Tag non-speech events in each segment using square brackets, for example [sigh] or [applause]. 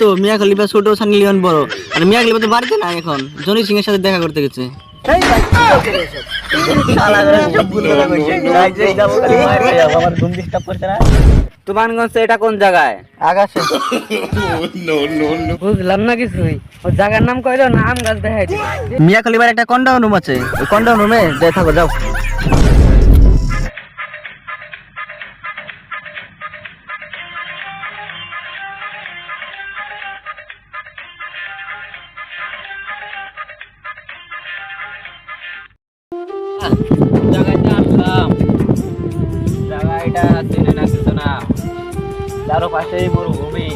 তো মিয়া খলিফা ছোট সানি লিওন বড়। আর মিয়া খলিফা তো বাড়িতে নাই এখন। জনি সিং এর সাথে দেখা করতে গেছে। না? তুমানগঞ্জ এটা কোন জায়গায়? আকাশে। বুঝলাম না কিছুই। ও জায়গার নাম কইলো না আম গাছ দেখাই মিয়া খলিফার একটা কন্ডাউন রুম আছে। ওই কন্ডাউন রুমে থাকো যাও। চারপাশেই মরুভূমি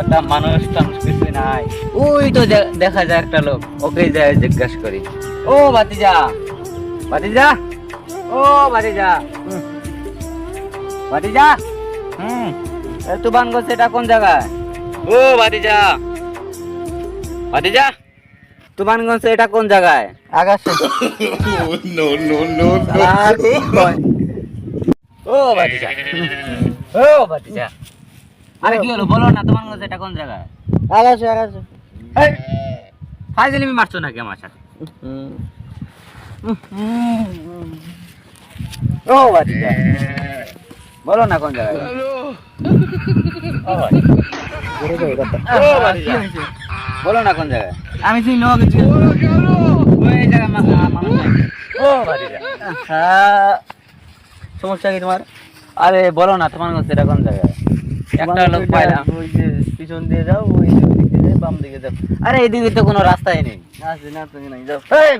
একটা মানুষ টানুষ কিছু নাই ওই তো দেখা যায় একটা লোক ওকে যায় জিজ্ঞাসা করি ও ভাতিজা ভাতিজা ও ভাতিজা হুম। ভাতিজা হুম এ তুবানগঞ্জ এটা কোন জায়গায় ও ভাতিজা ভাতিজা তুবানগঞ্জ এটা কোন জায়গায় আকাশে। আর কি কয়? ও ও ভাতিজা আরে কি হলো বলো না তুবানগঞ্জ এটা কোন জায়গায়। ফাইজলিমি মারছো নাকি আমার সাথে ও ভাতিজা বলো না কোন জায়গায়। বলো না কোন জায়গায় আমি চিনি লোক হ্যাঁ, সমস্যা কি তোমার আরে বলো না তোমার কাছে এটা কোন জায়গায়? একটা লোক পাইলাম। ওই যে পিছন দিয়ে যাও ওই দিয়ে যাও, বাম দিকে যাও। আরে এদিকে তো কোনো রাস্তাই নেই। আছে না তুমি নাই যাও। এই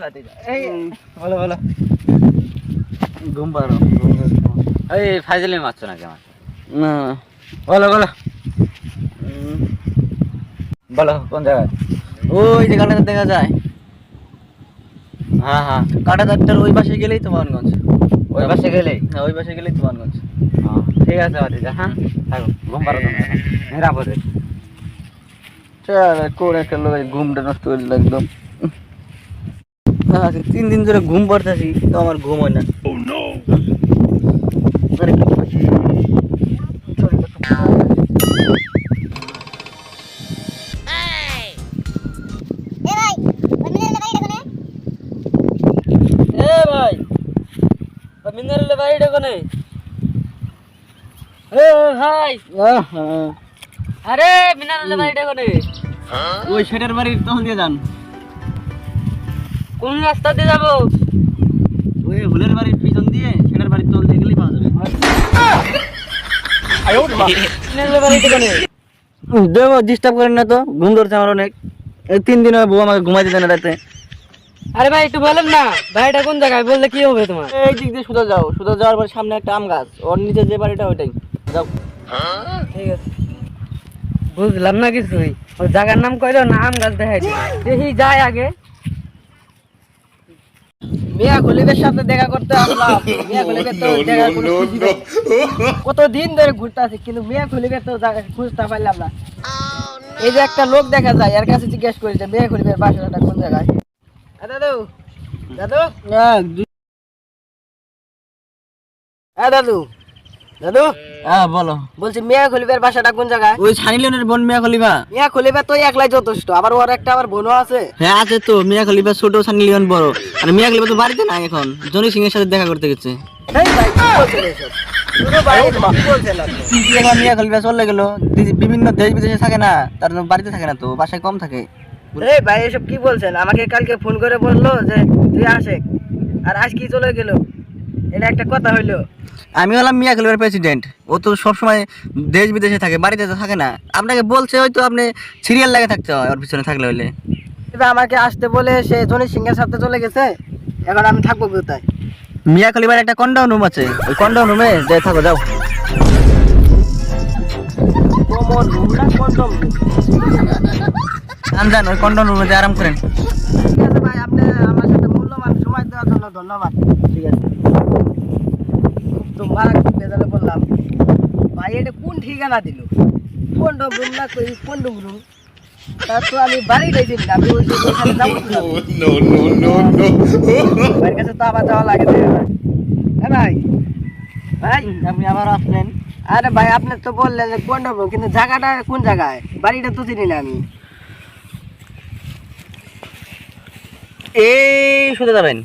এই বলো বলো। ঘুম পারো এই ফাইজলি মারছো নাকি আমার না। বলো বলো। বলো কোন জায়গায়? ওই যে কাটাটা দেখা যায়। হ্যাঁ হ্যাঁ। কাটা ওই পাশে গেলেই তো মানগঞ্জ ওই পাশে গেলেই। হ্যাঁ ওই পাশে গেলেই তো মানগঞ্জ হ্যাঁ, ঠিক আছে ভাতিজা হ্যাঁ? থাকো ঘুম পারো তোমরা নিরাপদে চল কোন একটা লোক ঘুমটা নষ্ট করে দিল একদম। আজকে তিন দিন ধরে ঘুম পড়তেছি তো আমার ঘুম হয় না। আরে কোনে এ ভাই আহ, আহ। আরে মিনারেল বাড়িটা কোনে ওই সেটার বাড়ির তখন দিয়ে যান। কোন রাস্তা দিয়ে যাব? ওই হুলের বাড়ির পিছন দিয়ে সেটার বাড়ির তল দিয়ে গেলেই পাওয়া যাবে। দেবো ডিস্টার্ব করেন না তো। ঘুম ধরছে আমার অনেক। এই তিন দিন হয় বউ আমাকে ঘুমাই দেয় না রাতে। আরে ভাই একটু বলেন না বাড়িটা কোন জায়গায়? বললে কি হবে তোমার? এই দিক দিয়ে সুদা যাও সুদা যাওয়ার পর সামনে একটা আম গাছ ওর নিচে যে বাড়িটা ওইটাই। যাও। ঠিক আছে। বুঝলাম না কিছুই। ও জায়গার নাম কইলো না আম গাছ দেখাই দেখি যাই আগে। মিয়া খলিফের সাথে দেখা করতে আসলাম। মিয়া খলিফের তো দেখার কোনো কত দিন ধরে ঘুরতে আছি কিন্তু মিয়া খলিফের তো জায়গা খুঁজতে পারলাম না। এই যে একটা লোক দেখা যায় এর কাছে জিজ্ঞেস করি যে মিয়া খলিফের বাসাটা কোন জায়গায়? দাদু দাদু? এ দাদু দাদু? হ্যাঁ বলো। বলছি মিয়া খলিফের বাসাটা কোন জায়গায়? ওই সানি বোন মিয়া খলিফা মিয়া খলিফা তো একলাই যথেষ্ট আবার ওর একটা আবার বোনও আছে। হ্যাঁ আছে তো মিয়া খলিফা ছোট সানি বড়। আর মিয়া খলিফা তো বাড়িতে নাই এখন জনি সিং এর সাথে দেখা করতে গেছে। মিয়া খলিফা চলে গেল বিভিন্ন দেশ বিদেশে থাকে না তার বাড়িতে থাকে না তো বাসায় কম থাকে। এই ভাই এসব কি বলছেন? আমাকে কালকে ফোন করে বলল যে তুই আসে। আর আজ কি চলে গেল? এটা একটা কথা হইল। আমি হলাম মিয়া খলিফার প্রেসিডেন্ট ও তো সবসময় দেশ বিদেশে থাকে বাড়িতে তো থাকে না। আপনাকে বলছে হয়তো আপনি সিরিয়াল লাগে থাকতে হয় ওর পিছনে থাকলে হইলে। এবার আমাকে আসতে বলে সে জনি সিংহের সাথে চলে গেছে। এখন আমি থাকব কোথায়? মিয়া খলিফার একটা কন্ডাউন রুম আছে। ওই কন্ডাউন রুমে যাই থাকো যাও। কোমর রুমটা কন্ডম যান ওই রুমে যে আরাম করেন ঠিক আছে ভাই আপনি আমার সাথে মূল্যবান সময় দেওয়ার জন্য ধন্যবাদ ঠিক আছে বেজালে বললাম ভাই এটা কোন ঠিকানা দিল কোন রুম না কোন তো আমি বাড়ি গেছি না আমি ওই ওখানে যাব কীভাবে? ভাইয়ের কাছে তো আবার যাওয়া লাগে না ভাই ভাই আপনি আবার আসলেন আরে ভাই আপনি তো বললেন যে কোন কিন্তু জায়গাটা কোন জায়গায় বাড়িটা তো চিনি না আমি এই শুতে যাবেন।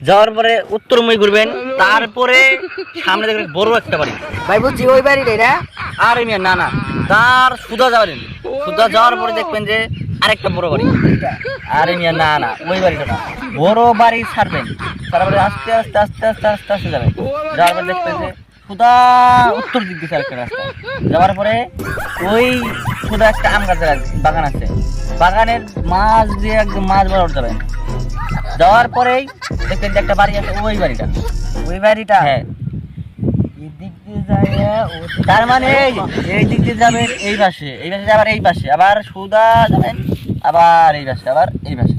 যাওয়ার পরে উত্তরময় ঘুরবেন তারপরে সামনে দেখবেন বড় একটা বাড়ি। ভাই বুঝছি ওই বাড়িটাই না? আর মিয়া না না তার সুদা যাবেন সুদা যাওয়ার পরে দেখবেন যে আরেকটা বড় বাড়ি। আরে মিয়া না না ওই বাড়িটা না। বড় বাড়ি ছাড়বেন। তারপরে আস্তে আস্তে আস্তে আস্তে আস্তে আস্তে যাবেন। যাওয়ার পরে দেখবেন যে সুদা উত্তর দিক দিয়ে আরেকটা রাস্তা যাওয়ার পরে ওই সুদা একটা আম গাছের বাগান আছে। বাগানের মাছ দিয়ে একদম মাছ বরাবর যাবেন যাওয়ার পরেই দেখবেন যে একটা বাড়ি আছে ওই বাড়িটা। ওই বাড়িটা? হ্যাঁ। তার মানে এই এই দিক দিয়ে যাবেন এই পাশে এই পাশে আবার এই পাশে আবার সুদা যাবেন আবার এই পাশে আবার এই পাশে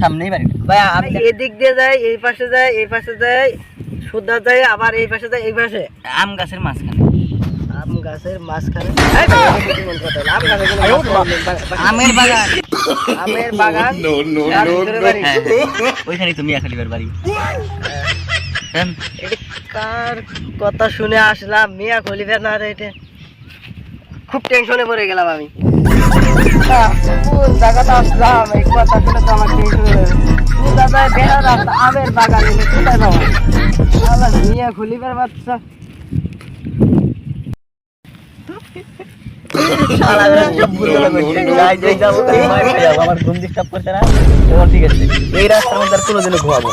সামনেই বাড়িটা। ভাই আমি এদিক দিয়ে যাই এই পাশে যাই এই পাশে যাই সুদা যাই আবার এই পাশে যাই এই পাশে? আম গাছের মাঝখানে। আম গাছের মাঝখানে আমের বাগান। আমের। [laughs] হ্যাঁ [laughs] খালিবার বাড়ি। কার কথা শুনে আসলাম? মিয়া খলিফা না রে এটা। খুব টেনশনে পড়ে গেলাম আমি। আহ, কোন জায়গাটা আসলাম? এই কথা শুনে তো আমার টেনশন দাদা বেড়া রাস্তা? আমের বাগান কোথায় মিয়া খলিফার বাচ্চা শালা বেটা সব বুঝতে পারছি। যাই, যাই, যাব, তাই মার খেয়ে যাব। আমার ঘুম ডিস্টার্ব করছে না ঠিক এই রাস্তার মধ্যে কোনোদিনও ঘুমাবো